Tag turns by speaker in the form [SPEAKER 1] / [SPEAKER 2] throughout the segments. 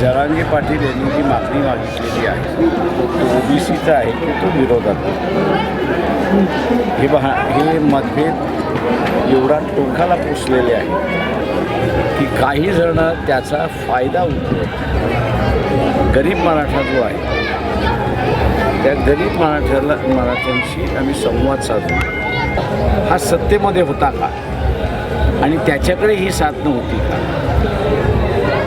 [SPEAKER 1] जरांगे पाटील यांनी जी मागणी मागितलेली आहे तो ओबीसीचा आहे की तो विरोधात हे पहा हे मतभेद एवढा टोकाला पोचलेले आहे की काही जण त्याचा फायदा उठवत गरीब मराठा जो आहे त्या गरीब मराठ्याला मराठ्यांशी आम्ही संवाद साधू. हा सत्तेमध्ये होता का? आणि त्याच्याकडे ही साधनं होती का?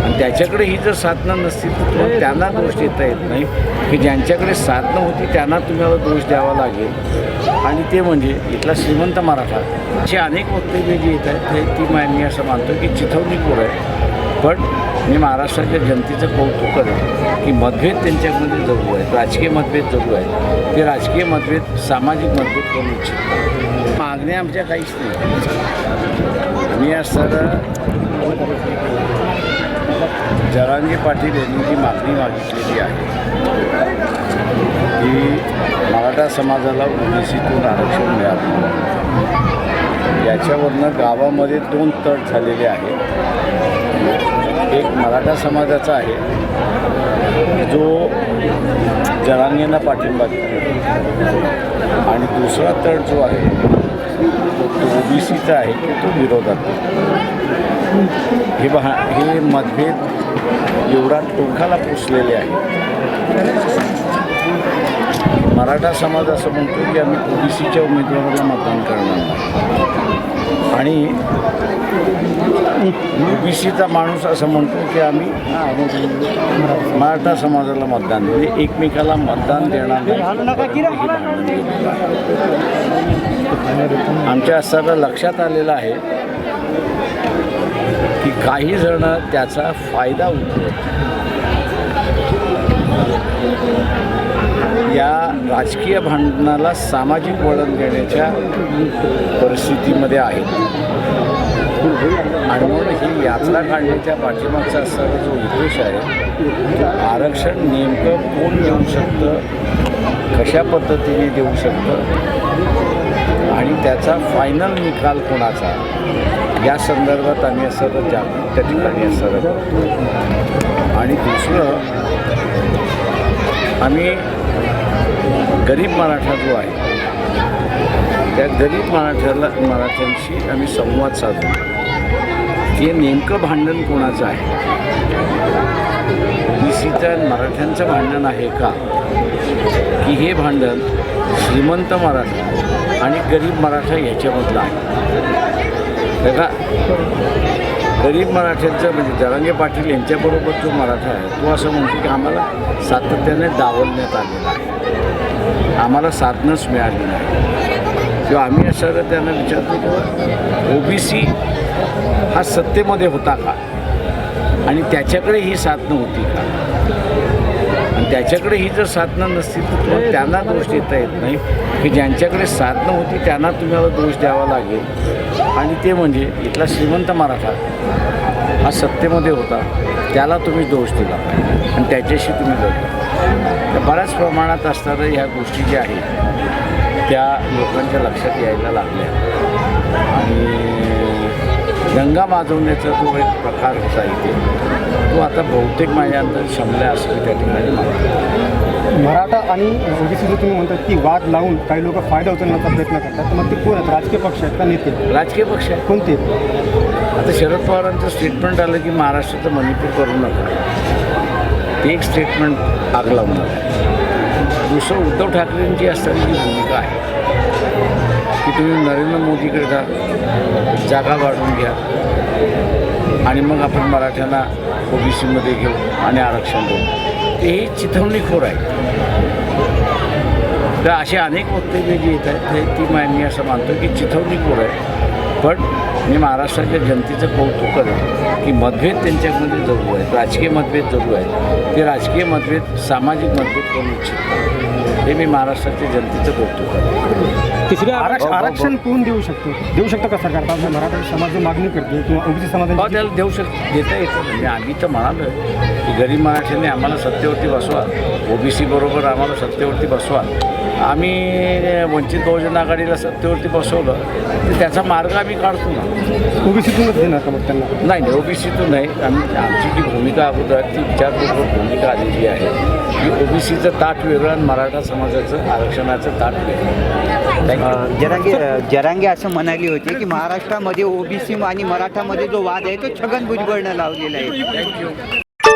[SPEAKER 1] आणि त्याच्याकडे ही जर साधनं नसतील तर तुम्हाला त्यांना दोष देता येत नाही. की ज्यांच्याकडे साधनं होती त्यांना तुम्हाला दोष द्यावा लागेल. आणि ते म्हणजे इथला श्रीमंत मराठा असे अनेक वक्तव्य जे येत आहेत ते ती मा- मी असं मानतो की चिथवणीखोर आहे. पण मी महाराष्ट्राच्या जनतेचं कौतुक करेन की मतभेद त्यांच्यामध्ये जगू आहेत राजकीय मतभेद जगू आहेत. ते राजकीय मतभेद सामाजिक मतभेद करू इच्छित मागण्या आमच्या काहीच नाही मी असताना जरांगे पाटील यांनी जी मागणी मागितलेली आहे की मराठा समाजाला ओबीसीतून आरक्षण मिळावं याच्यावरनं गावामध्ये दोन तट झालेले आहेत. एक मराठा समाजाचा आहे जो जरांगेंना पाठिंबा देतो. आणि दुसरा तट जो आहे तो ओबीसीचा आहे की तो विरोधात हे पहा हे मतभेद एवढा टोखाला पोचलेले आहे मराठा समाज असं म्हणतो की आम्ही ओबीसीच्या उमेदवाराला मतदान करणार आणि ओबीसीचा माणूस असं म्हणतो की आम्ही मराठा समाजाला मतदान म्हणजे एकमेकाला मतदान देणार नाही. आमच्या असताना लक्षात आलेलं आहे. की काही जण त्याचा फायदा उठवत या राजकीय भांडणाला सामाजिक वळण देण्याच्या परिस्थितीमध्ये आहेत आणि म्हणून ही यात्रा काढण्याच्या पाठीमागचा सर्व जो उद्देश आहे आरक्षण नेमकं कोण देऊ शकतं कशा पद्धतीने देऊ शकतं आणि त्याचा फायनल निकाल कोणाचा? या संदर्भात आम्ही असं जागृत त्या ठिकाणी असं आणि दुसरं आम्ही गरीब मराठा जो आहे त्या गरीब मराठ्याला मराठ्यांशी आम्ही संवाद साधू. हे नेमकं भांडण कोणाचं आहे? ओबीसीचं मराठ्यांचं भांडण आहे का? की हे भांडण श्रीमंत मराठा आणि गरीब मराठा याच्यामधलं आहे? त्याचा गरीब मराठ्यांचं म्हणजे जरांगे पाटील यांच्याबरोबर जो मराठा आहे तो असं म्हणतो की आम्हाला सातत्याने डावलण्यात आलेला आहे. आम्हाला साधनच मिळाली नाही. किंवा आम्ही असं त्यांना विचारतो की ओबीसी हा सत्तेमध्ये होता का? आणि त्याच्याकडे ही साधनं होती का? आणि त्याच्याकडे ही जर साधनं नसतील तर तुम्हाला त्यांना दोष देता येत नाही. की ज्यांच्याकडे साधनं होती त्यांना तुम्हाला दोष द्यावा लागेल. आणि ते म्हणजे इथला श्रीमंत मराठा हा सत्तेमध्ये होता त्याला तुम्ही दोष दिला आणि त्याच्याशी तुम्ही लढला तर बऱ्याच प्रमाणात असताना ह्या गोष्टी ज्या आहेत त्या लोकांच्या लक्षात यायला लागल्या. आणि गंगा माजवण्याचा जो एक प्रकार होता इथे. तो आता बहुतेक माझ्या अंतर शमल्या असं मी त्या ठिकाणी
[SPEAKER 2] मराठा आणि ओबीसी जे तुम्ही म्हणतात की वाद लावून काही लोक फायदा उचलण्याचा प्रयत्न करतात मग ते कोण आहेत? राजकीय पक्ष आहेत का नेते?
[SPEAKER 1] राजकीय पक्ष आहे
[SPEAKER 2] कोणते?
[SPEAKER 1] आता शरद पवारांचं स्टेटमेंट आलं की महाराष्ट्राचं मणिपूर करू नका. ते एक स्टेटमेंट आग लावणार आहे दुसरं उद्धव ठाकरेंची असणारी जी भूमिका आहे. की तुम्ही नरेंद्र मोदीकडे जा जागा वाढवून घ्या. आणि मग आपण मराठ्यांना ओबीसीमध्ये घेऊ आणि आरक्षण देऊ. ते तेही चिथवणीखोर आहे. तर असे अनेक वक्तव्य जे येत आहेत ते ती मी असं मानतो की चिथवणीखोर आहे. पण मी महाराष्ट्राच्या जनतेचं कौतुक करेन की मतभेद त्यांच्यामध्ये जगू आहेत राजकीय मतभेद जगू आहेत ते राजकीय मतभेद सामाजिक मतभेद करू इच्छित हे मी महाराष्ट्राच्या जनतेचं कौतुक करेन
[SPEAKER 2] तिसरे आरक्षण आरक्षण कोण देऊ शकतो? देऊ शकतो का सरकार? आपल्या मराठा समाज मागणी करते किंवा ओबीसी
[SPEAKER 1] हो
[SPEAKER 2] समाजाची
[SPEAKER 1] त्याला देऊ शक देता येतं म्हणजे आम्ही तर म्हणालो की गरीब मराठ्यांनी आम्हाला सत्तेवरती बसवा. ओबीसी बरोबर आम्हाला सत्तेवरती बसवा. आम्ही वंचित बहुजन आघाडीला सत्तेवरती बसवलं तर त्याचा मार्ग आम्ही काढतो ना.
[SPEAKER 2] ओबीसीतूनच देणार का मग त्यांना?
[SPEAKER 1] नाही नाही ओबीसीतून नाही. आम्ही आमची जी भूमिका अगोदर ती विचारपूर्वक भूमिका आलेली आहे की ओबीसीचं ताट वेगळं आणि मराठा समाजाचं आरक्षणाचं ताट वेगळं.
[SPEAKER 3] जरांगे जरांगे असं म्हणाली होती की महाराष्ट्रामध्ये ओबीसी आणि मराठामध्ये जो वाद आहे तो छगन भुजबळनं लावलेला आहे.